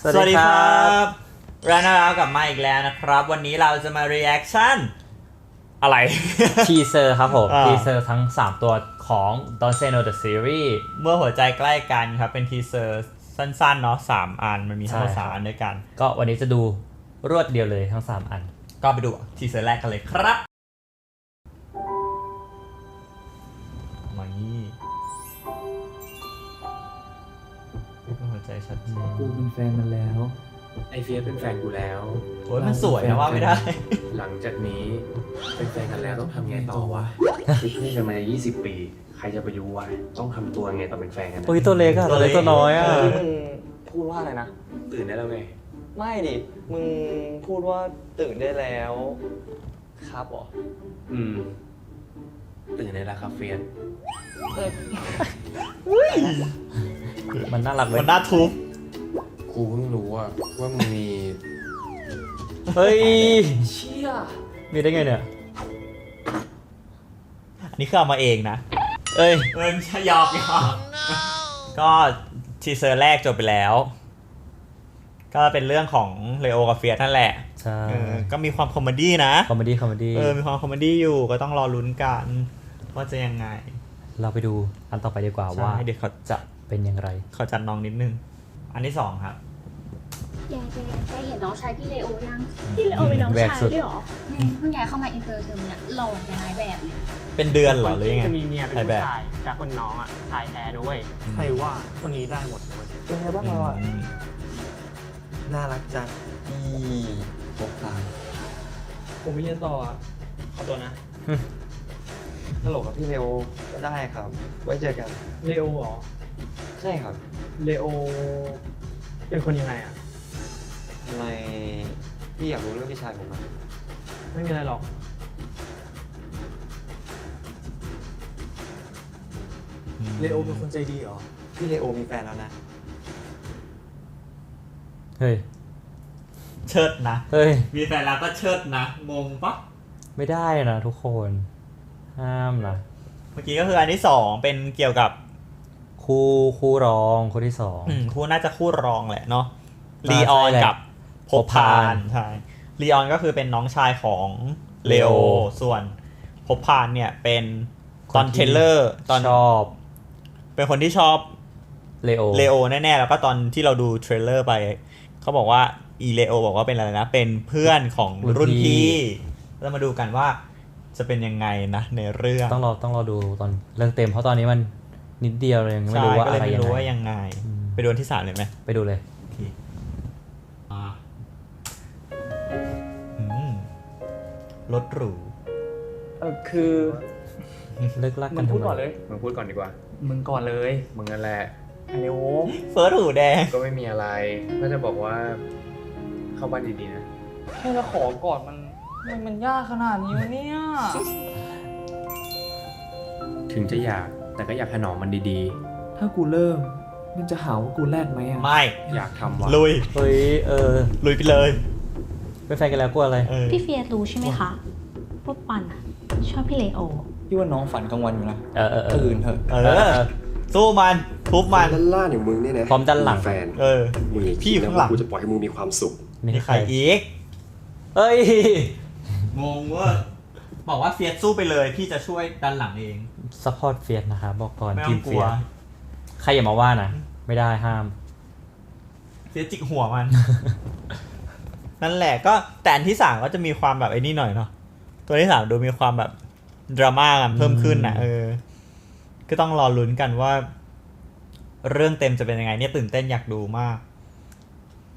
สวัสดีครับรานาราวกลับมาอีกแล้วนะครับ วันนี้เราจะมา reaction อะไร ทีเซอร์ครับผม อ่า ทีเซอร์ทั้ง 3 ตัวของ Don't Say No The Series เมื่อหัวใจใกล้กันครับ เป็นทีเซอร์สั้นๆเนาะสามอัน มันมีทั้งหมดใช่ครับ สามอันด้วยกัน ก็วันนี้จะดูรวดเดียวเลยทั้ง 3 อัน ก็ไปดูทีเซอร์แรกกันเลยครับ หัวใจชัดเจนกูเป็นแฟนมันแล้ว ไอเฟียสเป็นแฟนกูแล้ว โอ้ยมันสวยนะว่าไม่ได้ หลังจากนี้เป็นแฟนกันแล้วต้องทำไงต่อวะเป็นเพื่อนกันมา 20 ปี ใครจะไปรู้วะต้องทำตัวไงตอนเป็นแฟนกันนะอุ้ยตัวเล็กอะตัวเล็กตัวน้อยอะที่มึงพูดว่าอะไรนะ ตื่นได้แล้วไง ไม่ดิ มึงพูดว่าตื่นได้แล้ว ครับเหรอ อืม ตื่นได้แล้วครับเฟียส มันน่ารักเลมัยนน่าทุบกูเพิ่งรู้ว่าว่ามึงมีเฮ้ยเชี่ยมีได้ไงเนี่ยอันนี้คือเอามาเองนะ เอ้ยเอินชยอกยอกก็ทีเซอร์แรกจบไปแล้ว ก็เป็นเรื่องของเลโอกับเฟียสนั่นแหละใช่เออก็มีความคอมเมดี้นะคอมเมดี้คอมเมดี้เออมีความคอมเมดี้อยู่ก็ต้องรอลุ้นกันว่าจะยังไง เราไปดูอันต่อไปดีกว่าว่าใช่เดี๋ยวเขาจะ เป็นอย่างไรเขาจัดน้องนิดนึง อันที่สองครับยายจะยายเห็นน้องชายพี่เลโอยังพี่เลโอเป็นน้องแหวกชายสุด ด้วยเหรอแม่เพิ่งย้ายเข้ามาอินเตอร์เทอมเนี่ยหล่อเป็นนายแบบเลยเป็นเดือนเหรอหรือยังไง จะมีเมียเป็นถ่ายแบผู้บชายแต่คนน้องอะชายแท้ด้วยใครว่าคนนี้ได้หมดเลยเป็นไงบ้างเราอะ อืมน่ารักจังอีปกตามผมไปเรียนต่ออะขอตัวนะตลกกับพี่เลโอก็ได้ครับ ไว้เจอกัน เลโอเหรอ ใช่ครับเลโอ เป็นคนยังไงอะ ทำไมพี่อยากรู้เรื่องพี่ชายผมอะไม่มีอะไรหรอก เลโอเป็นคนใจดีเหรอ พี่เลโอมีแฟนแล้วนะ เฮ้ย เชิดนะ เฮ้ย มีแฟนแล้วก็เชิดนะ งงปะไม่ได้นะทุกคน ห้ามนะ เมื่อกี้ก็คืออันที่สองเป็นเกี่ยวกับ คู่คู่รองคู่ที่สองอืมคู่น่าจะคู่รองแหละเนาะน่าลีออนใช่แหละกับภพพาภพพานนใช่ลีออนก็คือเป็นน้องชายของเลโอเลโอส่วนภพพานเนี่ยเป็นคนตอนที่เทรลเลอร์ตอนชอบ เป็นคนที่ชอบเลโอเลโอแน่ๆแล้วก็ตอนที่เราดูเทรลเลอร์ไป เขาบอกว่าอีเลโอบอกว่าเป็นอะไรนะ เป็นเพื่อนของรุ่นพี่เรามาดูกันว่าจะเป็นยังไงนะในเรื่อง ต้องรอต้องรอดูตอนเรื่องเต็มเพราะตอนนี้มัน นิดเดียวเลยยังไม่ใช่รู้ว่าก็อะเลยไรไม่ยังรู้ไงว่ายังไงอืมไปดูอันที่สามเลยไหมไปดูเลยอ่าอืมรถหรู เออคือเลิกลักมึกันงทำพูดไมก่อนเลยมึงพูดก่อนดีกว่า มึงก่อนเลยมึงนั่นแหละ ไอเลโอเฟิร์สหูแดง ก็ไม่มีอะไร ก็จะบอกว่า เข้าบ้านดีๆนะ แค่จะขอก่อนมันมันมันยากขนาดนี้วะเนี่ย ถึงจะอยาก แต่ก็อยากถนอมมันดีถ้ากูเริ่ม มันจะหาว่ากูแรดไหมอะ ไม่ๆอยากทำวะลุย เฮ้ยเออลุยไปเลยเป็นแฟนกันแล้วกลัวอะไร เออพี่เฟียสรู้ใช่ไหมคะว่าปันอะชอบพี่เลโอ พี่ว่าน้องฝันกลางวันอยู่นะ เออเออเออตื่นเถอะ เออ สู้มัน ทุบมัน ด้านล่างอย่างมึงเนี่ยนะพร้อมด้านหลัง มีแฟนเออ มึงอย่าพี่อยู่ข้างหลังคิดนะว่กูจะปล่อยให้มึงมีความสุขมีมีใคใครรอีก เอ้ย งงเว่าบอกว่าเฟียสสู้ไปเลย พี่จะช่วยดันหลังเอง ซัพพอร์ตเฟียสนะคะบอกก่อนไม่ทีต้อมงกเฟีลัยวสใครอย่ามาว่านะไม่ได้ห้ามเฟียสจิกหัวมัน นั่นแหละก็แต่อันที่สามก็จะมีความแบบไอ้นี่หน่อยเนาะตัวที่สามดูมีความแบบดราม่ากันเพิ่มขึ้นนะอืม เออ ก็ต้องรอลุ้นกันว่า เรื่องเต็มจะเป็นยังไง เนี่ยตื่นเต้นอยากดูมาก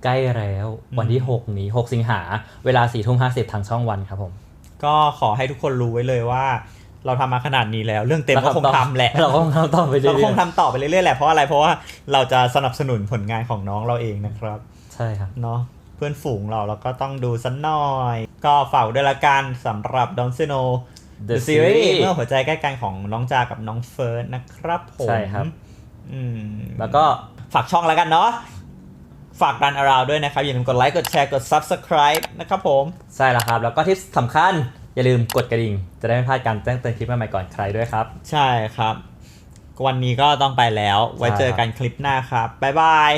ใกล้แล้วอืมวันที่ 6 นี้ 6 สิงหา เวลา4ทุ่ม50ทางช่องวันครับผม ก็ขอให้ทุกคนรู้ไว้เลยว่า เราทำมาขนาดนี้แล้ว เรื่องเต็มก็คงทำแหละเราก็คงทำต่อไปเรื่เราอยคงทำต่อไปเรื่อยๆแหละเพราะอะไรเพราะว่าเราจะสนับสนุนผลงานของน้องเราเองนะครับๆใช่ครับเนาะเพื่อนฝูงเราเราก็ต้องดูสักหน่อย ก็ฝากด้วยละกันสำหรับดอนซิโน The The Series Series เมื่อหัวใจใกล้กันของน้องจากับน้องเฟิร์สนะครับผมใช่ครับอืมแล้วก็ฝากช่องแล้วกันเนาะฝากดันอาราวด้วยนะครับ อย่าลืมกดไลค์กดแชร์กด Subscribe นะครับผม ใช่แล้วครับ แล้วก็ที่สำคัญ อย่าลืมกดกระดิ่ง จะได้ไม่พลาดการแจ้งเตือนคลิปใหม่ๆก่อนใครด้วยครับ ใช่ครับ วันนี้ก็ต้องไปแล้ว ไว้เจอกันคลิปหน้าครับ บ๊ายบาย